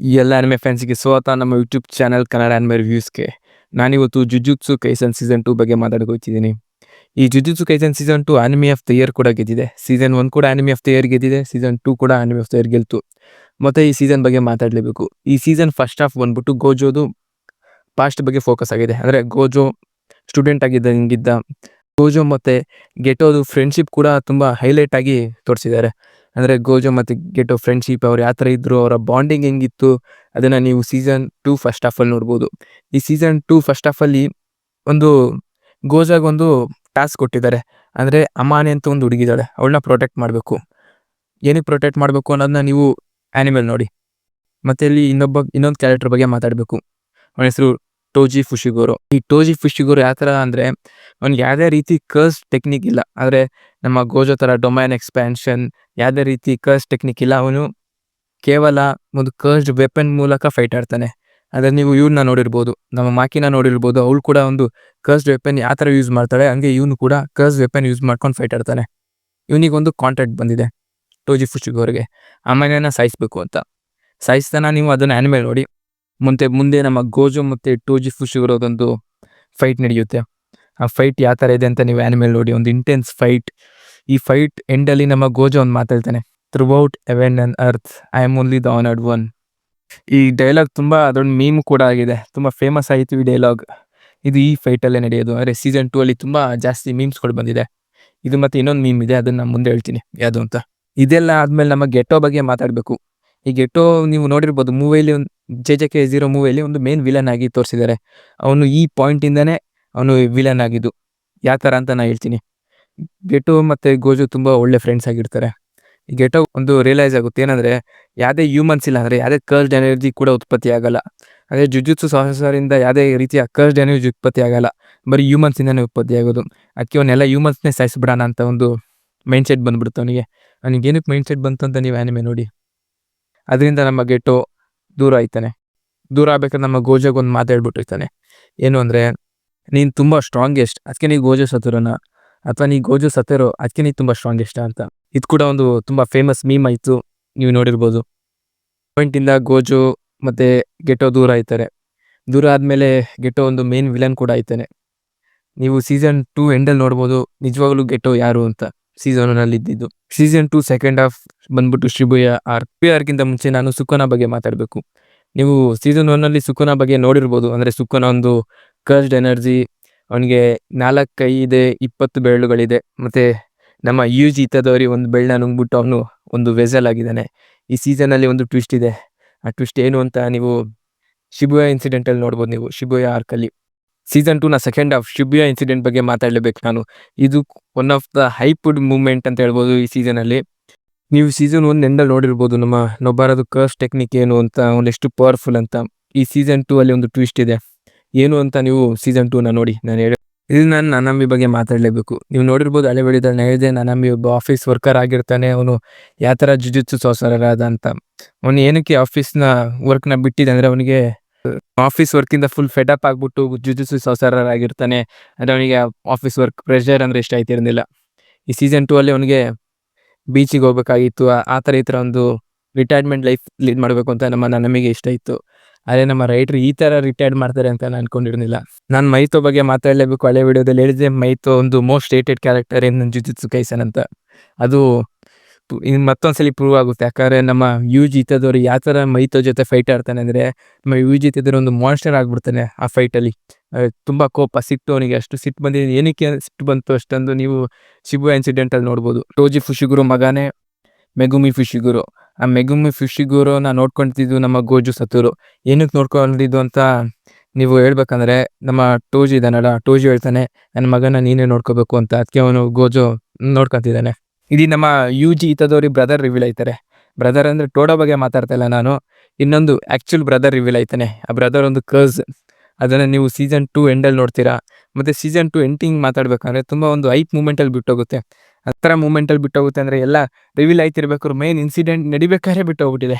ಎಲ್ಲ ಅನಿಮೆ ಫ್ಯಾನ್ಸಿಗೆ ಸ್ವಾಗತ. ನಮ್ಮ ಯೂಟ್ಯೂಬ್ ಚಾನಲ್ ಕನ್ನಡ ಅನಿಮೆ ರಿವ್ಯೂಸ್ಗೆ ನಾನಿವತ್ತು ಜುಜುತ್ಸು ಕೈಸನ್ ಸೀಸನ್ ಟೂ ಬಗ್ಗೆ ಮಾತಾಡ್ಕೊತಿದ್ದೀನಿ ಈ Jujutsu Kaisen season two anime of the year ಕೂಡ ಗೆದ್ದಿದೆ. ಸೀಸನ್ ಒನ್ ಕೂಡ ಆನಿಮಿ ಆಫ್ ದ ಇಯರ್ ಗೆದ್ದಿದೆ. ಸೀಸನ್ ಟೂ ಕೂಡ ಆನಿಮಿ ಆಫ್ ದ ಇಯರ್ ಗೆಲ್ತು. ಮತ್ತು ಈ ಸೀಸನ್ ಬಗ್ಗೆ ಮಾತಾಡಲೇಬೇಕು. ಈ ಸೀಸನ್ ಫಸ್ಟ್ ಹಾಫ್ ಬಂದ್ಬಿಟ್ಟು ಗೋಜೋದು ಪಾಸ್ಟ್ ಬಗ್ಗೆ ಫೋಕಸ್ ಆಗಿದೆ. ಅಂದರೆ ಗೋಜೋ ಸ್ಟೂಡೆಂಟ್ ಆಗಿದ್ದ, ಹಿಂಗಿದ್ದ ಗೋಜೋ ಮತ್ತು ಗೆಟೋದು ಫ್ರೆಂಡ್ಶಿಪ್ ಕೂಡ ತುಂಬ ಹೈಲೈಟ್ ಆಗಿ ತೋರಿಸಿದ್ದಾರೆ. ಅಂದರೆ ಗೋಜೋ ಮತ್ತು ಗೆಟೋ ಫ್ರೆಂಡ್ಶಿಪ್ ಅವ್ರು ಯಾವ ಥರ ಇದ್ದರು ಅವರ ಬಾಂಡಿಂಗ್ ಹೆಂಗಿತ್ತು, ಅದನ್ನು ನೀವು ಸೀಸನ್ ಟೂ ಫಸ್ಟ್ ಹಾಫಲ್ಲಿ ನೋಡ್ಬೋದು. ಈ ಸೀಸನ್ ಟೂ ಫಸ್ಟ್ ಹಾಫಲ್ಲಿ ಒಂದು ಗೋಜಾಗೊಂದು ಟಾಸ್ಕ್ ಕೊಟ್ಟಿದ್ದಾರೆ. ಅಂದರೆ ಅಮಾನೆ ಅಂತ ಒಂದು ಹುಡುಗಿದ್ದಾಳೆ ಅವಳನ್ನ ಪ್ರೊಟೆಕ್ಟ್ ಮಾಡಬೇಕು. ಏನಕ್ಕೆ ಪ್ರೊಟೆಕ್ಟ್ ಮಾಡಬೇಕು ಅನ್ನೋದನ್ನ ನೀವು ಆ್ಯನಿಮಲ್ ನೋಡಿ. ಮತ್ತೆ ಇಲ್ಲಿ ಇನ್ನೊಬ್ಬ, ಇನ್ನೊಂದು ಕ್ಯಾರೆಕ್ಟರ್ ಬಗ್ಗೆ ಮಾತಾಡಬೇಕು. ಅವನ ಹೆಸರು ಟೋಜಿ ಫುಶಿಗೋರು. ಈ ಟೋಜಿ ಫುಶಿಗೋರು ಯಾವ ಥರ ಅಂದರೆ ಅವ್ನಿಗೆ ಯಾವುದೇ ರೀತಿ ಕರ್ಸ್ ಟೆಕ್ನಿಕ್ ಇಲ್ಲ. ಆದರೆ ನಮ್ಮ ಗೋಜೋ ಥರ ಡೊಮೈನ್ ಎಕ್ಸ್ಪ್ಯಾನ್ಷನ್ ಯಾವುದೇ ರೀತಿ ಕರ್ಸ್ ಟೆಕ್ನಿಕ್ ಇಲ್ಲ. ಅವನು ಕೇವಲ ಒಂದು ಕರ್ಸ್ಡ್ ವೆಪನ್ ಮೂಲಕ ಫೈಟ್ ಆಡ್ತಾನೆ. ಆದರೆ ನೀವು ಇವ್ರನ್ನ ನೋಡಿರ್ಬೋದು, ನಮ್ಮ ಮಾಕಿನ ನೋಡಿರ್ಬೋದು. ಅವಳು ಕೂಡ ಒಂದು ಕರ್ಸ್ಡ್ ವೆಪನ್ ಯಾವ ಥರ ಯೂಸ್ ಮಾಡ್ತಾಳೆ, ಹಂಗೆ ಇವನು ಕೂಡ ಕರ್ಸ್ ವೆಪನ್ ಯೂಸ್ ಮಾಡ್ಕೊಂಡು ಫೈಟ್ ಆಡ್ತಾನೆ. ಇವನಿಗೊಂದು ಕಾಂಟ್ಯಾಕ್ಟ್ ಬಂದಿದೆ ಟೋಜಿ ಫುಶಿಗೋರಿಗೆ. ಆಮೇಲೆ ಸಾಯಿಸ್ಬೇಕು ಅಂತ. ಸಾಯಿಸ್ತಾನ ನೀವು ಅದನ್ನು ಆ್ಯನಿಮೇಲ್ ನೋಡಿ. ಮುಂದೆ ಮುಂದೆ ನಮ್ಮ ಗೋಜು ಮತ್ತು ಟೋಜಿ ಫುಶಿಗೋರೋದೊಂದು ಫೈಟ್ ನಡೆಯುತ್ತೆ. ಆ ಫೈಟ್ ಯಾವ ಥರ ಇದೆ ಅಂತ ನೀವು ಆ್ಯನಿಮಲ್ ನೋಡಿ, ಒಂದು ಇಂಟೆನ್ಸ್ ಫೈಟ್ ಈ ಫೈಟ್ ಎಂಡಲ್ಲಿ ನಮ್ಮ ಗೋಜು ಒಂದು ಮಾತಾಡ್ತಾನೆ throughout heaven and earth I am only the honoured one ಈ ಡೈಲಾಗ್ ತುಂಬ, ಅದೊಂದು ಮೀಮ್ ಕೂಡ ಆಗಿದೆ. ತುಂಬ ಫೇಮಸ್ ಆಯಿತು ಈ ಡೈಲಾಗ್ ಇದು ಈ ಫೈಟಲ್ಲೇ ನಡೆಯೋದು. ಅಂದರೆ ಸೀಸನ್ ಟೂ ಅಲ್ಲಿ ತುಂಬ ಜಾಸ್ತಿ ಮೀಮ್ಸ್ಗಳು ಬಂದಿದೆ. ಇದು ಮತ್ತೆ ಇನ್ನೊಂದು ಮೀಮ್ ಇದೆ, ಅದನ್ನು ಮುಂದೆ ಹೇಳ್ತೀನಿ. ಯಾವುದು ಅಂತ? ಇದೆಲ್ಲ ಆದಮೇಲೆ ನಮ್ಮ ಗೆಟೋ ಬಗ್ಗೆ ಮಾತಾಡಬೇಕು. ಈ ಗೆಟೋ ನೀವು ನೋಡಿರ್ಬೋದು ಮೂವಿಯಲ್ಲಿ ಒಂದು ಜೆ ಜೆ ಕೆ ಜೀರೋ ಮೂವಿಯಲ್ಲಿ ಒಂದು ಮೇನ್ ವಿಲನ್ ಆಗಿ ತೋರಿಸಿದ್ದಾರೆ. ಅವನು ಈ ಪಾಯಿಂಟಿಂದನೇ ಅವನು ವಿಲನ್ ಆಗಿದ್ದು. ಯಾವ ಥರ ಅಂತ ನಾನು ಹೇಳ್ತೀನಿ. ಗೆಟೋ ಮತ್ತು ಗೋಜು ತುಂಬ ಒಳ್ಳೆ ಫ್ರೆಂಡ್ಸ್ ಆಗಿರ್ತಾರೆ. ಈ ಗೆಟೋ ಒಂದು ರಿಯಲೈಸ್ ಆಗುತ್ತೆ. ಏನಂದರೆ ಯಾವುದೇ ಹ್ಯೂಮನ್ಸ್ ಇಲ್ಲ ಅಂದರೆ ಯಾವುದೇ ಕರ್ಸ್ಡ್ ಎನರ್ಜಿ ಕೂಡ ಉತ್ಪತ್ತಿ ಆಗಲ್ಲ. ಅದೇ ಜುಜುತ್ಸು ಸಾಹಸರಿಂದ ಯಾವುದೇ ರೀತಿಯ ಕರ್ಸ್ಡ್ ಎನರ್ಜಿ ಉತ್ಪತ್ತಿ ಆಗಲ್ಲ. ಬರೀ ಹ್ಯೂಮನ್ಸಿಂದನೇ ಉತ್ಪತ್ತಿ ಆಗೋದು. ಅದಕ್ಕೆ ಅವನ್ನೆಲ್ಲ ಹ್ಯೂಮನ್ಸ್ನೇ ಸಾಯಿಸ್ಬಿಡೋಣ ಅಂತ ಒಂದು ಮೈಂಡ್ ಸೆಟ್ ಬಂದ್ಬಿಡುತ್ತೆ ಅವನಿಗೆ. ಅವನಿಗೆ ಏನಕ್ಕೆ ಮೈಂಡ್ ಸೆಟ್ ಬಂತು ಅಂತ ನೀವು ಆ್ಯನಿಮೆ ನೋಡಿ. ಅದರಿಂದ ನಮ್ಮ ಗೆಟೋ ದೂರ ಆಯ್ತಾನೆ. ದೂರ ಆಗ್ಬೇಕಾದ್ರೆ ನಮ್ಮ ಗೋಜಾಗ ಒಂದು ಮಾತಾಡ್ಬಿಟ್ಟಿರ್ತಾನೆ ಏನು ಅಂದರೆ, ನೀನು ತುಂಬ ಸ್ಟ್ರಾಂಗೆಸ್ಟ್ ಅದಕ್ಕೆ ನೀ ಗೋಜ ಸತ್ತಿರೋನ? ಅಥವಾ ನೀ ಗೋಜು ಸತ್ತಿರೋ ಅದಕ್ಕೆ ನೀ ತುಂಬ ಸ್ಟ್ರಾಂಗೆಸ್ಟ್ ಅಂತ. ಇದು ಕೂಡ ಒಂದು ತುಂಬ ಫೇಮಸ್ ಮೀಮ್ ಆಯಿತು, ನೀವು ನೋಡಿರ್ಬೋದು. ಪಾಯಿಂಟಿಂದ ಗೋಜು ಮತ್ತು ಗೆಟೋ ದೂರ ಆಯ್ತಾರೆ. ದೂರ ಆದಮೇಲೆ ಗೆಟೋ ಒಂದು ಮೇನ್ ವಿಲನ್ ಕೂಡ ಆಯ್ತಾನೆ. ನೀವು ಸೀಸನ್ ಟೂ ಎಂಡಲ್ಲಿ ನೋಡ್ಬೋದು, ನಿಜವಾಗ್ಲೂ ಗೆಟೋ ಯಾರು ಅಂತ. ಸೀಸನ್ ಅಲ್ಲಿ ಇದ್ದಿದ್ದು ಸೀಸನ್ ಟು ಸೆಕೆಂಡ್ ಹಾಫ್ ಬಂದ್ಬಿಟ್ಟು ಶ್ರೀಭುಯ ಆರ್ ಪಿ ಗಿಂತ ಮುಂಚೆ ನಾನು ಸುಖನ ಬಗ್ಗೆ ಮಾತಾಡಬೇಕು. ನೀವು ಸೀಸನ್ ಒನ್ ಅಲ್ಲಿ ಸುಖನ ಬಗ್ಗೆ ನೋಡಿರ್ಬೋದು. ಅಂದರೆ ಸುಖನ ಒಂದು ಕರ್ಸ್ಡ್ ಎನರ್ಜಿ ಅವನಿಗೆ ನಾಲ್ಕು ಕೈ ಇದೆ, ಇಪ್ಪತ್ತು ಬೆರಳುಗಳಿದೆ. ಮತ್ತೆ ನಮ್ಮ ಯು ಜಿ ಇತ್ತದವ್ರಿ ಒಂದು ಬೆಳ್ಳ ನುಂಗ್ಬಿಟ್ಟು ಅವನು ಒಂದು ವೆಸಲ್ ಆಗಿದ್ದಾನೆ. ಈ ಸೀಸನಲ್ಲಿ ಒಂದು ಟ್ವಿಸ್ಟ್ ಇದೆ. ಆ ಟ್ವಿಸ್ಟ್ ಏನು ಅಂತ ನೀವು ಶಿಬುಯ ಇನ್ಸಿಡೆಂಟಲ್ಲಿ ನೋಡ್ಬೋದು ನೀವು. ಶಿಬುಯ ಆರ್ಕಲ್ಲಿ. ಸೀಸನ್ ಟೂನ ಸೆಕೆಂಡ್ ಆಫ್ ಶುಬಿಯಾ ಇನ್ಸಿಡೆಂಟ್ ಬಗ್ಗೆ ಮಾತಾಡಲೇಬೇಕು ನಾನು. ಇದು one of the hyped moment ಅಂತ ಹೇಳ್ಬೋದು ಈ ಸೀಸನಲ್ಲಿ ನೀವು ಸೀಸನ್ ಒಂದು ಎಂಡಲ್ಲಿ ನೋಡಿರ್ಬೋದು ನಮ್ಮ ನೊಬ್ಬರದು ಕರ್ಸ್ ಟೆಕ್ನಿಕ್ ಏನು ಅಂತ ಎಷ್ಟು ಪವರ್ಫುಲ್ ಅಂತ. ಈ ಸೀಸನ್ ಟೂ ಅಲ್ಲಿ ಒಂದು ಟ್ವಿಸ್ಟ್ ಇದೆ. ಏನು ಅಂತ ನೀವು ಸೀಸನ್ ಟೂನ ನೋಡಿ, ನಾನು ಹೇಳಿ. ಇದು ನಾನು ನನಾಮಿ ಬಗ್ಗೆ ಮಾತಾಡಲೇಬೇಕು. ನೀವು ನೋಡಿರ್ಬೋದು ಹಳೆ ಬೆಳೆದಲ್ಲಿ ನಾನು ಹೇಳಿದೆ ಒಬ್ಬ ಆಫೀಸ್ ವರ್ಕರ್ ಆಗಿರ್ತಾನೆ. ಅವನು ಯಾವ ಥರ ಜುಜುತ್ಸು ಸೋಸರಾದ ಅಂತ. ಅವನು ಏನಕ್ಕೆ ಆಫೀಸ್ನ ವರ್ಕ್ನ ಬಿಟ್ಟಿದೆ ಅಂದರೆ ಅವನಿಗೆ ಆಫೀಸ್ ವರ್ಕಿಂದ ಫುಲ್ ಫೆಡ್ ಅಪ್ ಆಗ್ಬಿಟ್ಟು ಜುಜುಸು ಸೋಸರಾಗಿರ್ತಾನೆ ಅಂದರೆ ಅವನಿಗೆ ಆಫೀಸ್ ವರ್ಕ್ ಪ್ರೆಷರ್ ಅಂದರೆ ಇಷ್ಟ ಆಯ್ತಿರಲಿಲ್ಲ ಈ ಸೀಸನ್ ಟೂ ಅಲ್ಲಿ ಅವನಿಗೆ ಬೀಚಿಗೆ ಹೋಗ್ಬೇಕಾಗಿತ್ತು. ಆ- ಥರ ಈ ಥರ ಒಂದು ರಿಟೈರ್ಮೆಂಟ್ ಲೈಫ್ ಲೀಡ್ ಮಾಡಬೇಕು ಅಂತ ನಮ್ಮ, ನಮಗೆ ಇಷ್ಟ ಇತ್ತು. ಅದೇ ನಮ್ಮ ರೈಟ್ರು ಈ ಥರ ರಿಟೈರ್ಡ್ ಮಾಡ್ತಾರೆ ಅಂತ ನಾನು ಅನ್ಕೊಂಡಿರಲಿಲ್ಲ. ನಾನು ಮೈತೋ ಬಗ್ಗೆ ಮಾತಾಡಲೇಬೇಕು. ಹಳೆ ವಿಡಿಯೋದಲ್ಲಿ ಹೇಳಿದೆ ಮೈತೋ ಒಂದು ಮೋಸ್ಟ್ ಏಟೆಡ್ ಕ್ಯಾರೆಕ್ಟರ್ ಏನು ಜುಜುತ್ಸು ಕೈಸನ್ ಅಂತ. ಅದು ಇನ್ನು ಮತ್ತೊಂದ್ಸಲಿ ಪ್ರೂವ್ ಆಗುತ್ತೆ. ಯಾಕಂದರೆ ನಮ್ಮ ಯು ಜಿ ಇತ್ತದವ್ರು ಯಾವ ಥರ ಮೈತೋ ಜೊತೆ ಫೈಟ್ ಆಡ್ತಾನೆ ಅಂದರೆ, ನಮ್ಮ ಯು ಜಿ ಇತ್ತದವ್ರು ಒಂದು ಮಾನ್ಸ್ಟರ್ ಆಗಿಬಿಡ್ತಾನೆ ಆ ಫೈಟಲ್ಲಿ ತುಂಬ ಕೋಪ ಸಿಟ್ಟು ಅವನಿಗೆ ಅಷ್ಟು ಸಿಟ್ಟು ಬಂದಿದೆ. ಏನಕ್ಕೆ ಸಿಟ್ಟು ಬಂತು ಅಷ್ಟೊಂದು ನೀವು ಶಿಬು ಇನ್ಸಿಡೆಂಟಲ್ಲಿ ನೋಡ್ಬೋದು. ಟೋಜಿ ಫುಶಿಗುರು ಮಗನೇ ಮೆಗುಮಿ ಫಿಶಿಗುರು. ಆ ಮೆಗುಮಿ ಫಿಶಿಗುರುನ ನೋಡ್ಕೊಂತಿದ್ದು ನಮ್ಮ ಗೋಜು ಸತ್ತೂರು. ಏನಕ್ಕೆ ನೋಡ್ಕೊಂಡಿದ್ದು ಅಂತ ನೀವು ಹೇಳ್ಬೇಕಂದ್ರೆ, ನಮ್ಮ ಟೋಜಿ ಇದಾನಲ್ಲ, ಟೋಜಿ ಹೇಳ್ತಾನೆ, ನನ್ನ ಮಗನ ನೀನೇ ನೋಡ್ಕೋಬೇಕು ಅಂತ. ಅದಕ್ಕೆ ಅವನು ಗೋಜು ನೋಡ್ಕೊಂತಿದ್ದಾನೆ. ಇದು ನಮ್ಮ ಯು ಜಿ ಇತ್ತದವ್ರಿಗೆ ಬ್ರದರ್ ರಿವೀಲ್ ಆಯ್ತಾರೆ. ಬ್ರದರ್ ಅಂದರೆ ಟೋಡೋ ಬಗ್ಗೆ ಮಾತಾಡ್ತಾ ಇಲ್ಲ ನಾನು. ಇನ್ನೊಂದು ಆ್ಯಕ್ಚುಲ್ ಬ್ರದರ್ ರಿವೀಲ್ ಆಯ್ತಾನೆ. ಆ ಬ್ರದರ್ ಒಂದು ಕರ್ಸ್ ಅದನ್ನು ನೀವು ಸೀಸನ್ ಟು ಎಂಡಲ್ಲಿ ನೋಡ್ತೀರಾ? ಮತ್ತು ಸೀಸನ್ ಟು ಎಂಟಿಂಗ್ ಮಾತಾಡ್ಬೇಕಂದ್ರೆ ತುಂಬ ಒಂದು ಐಪ್ ಮೂಮೆಂಟಲ್ಲಿ ಬಿಟ್ಟೋಗುತ್ತೆ. ಆ ಥರ ಮೂಮೆಂಟಲ್ಲಿ ಬಿಟ್ಟೋಗುತ್ತೆ ಅಂದರೆ ಎಲ್ಲ ರಿವೀಲ್ ಆಯ್ತಿರ್ಬೇಕಾದ್ರೆ ಮೇನ್ ಇನ್ಸಿಡೆಂಟ್ ನಡಿಬೇಕಾದ್ರೆ ಬಿಟ್ಟೋಗ್ಬಿಟ್ಟಿದೆ.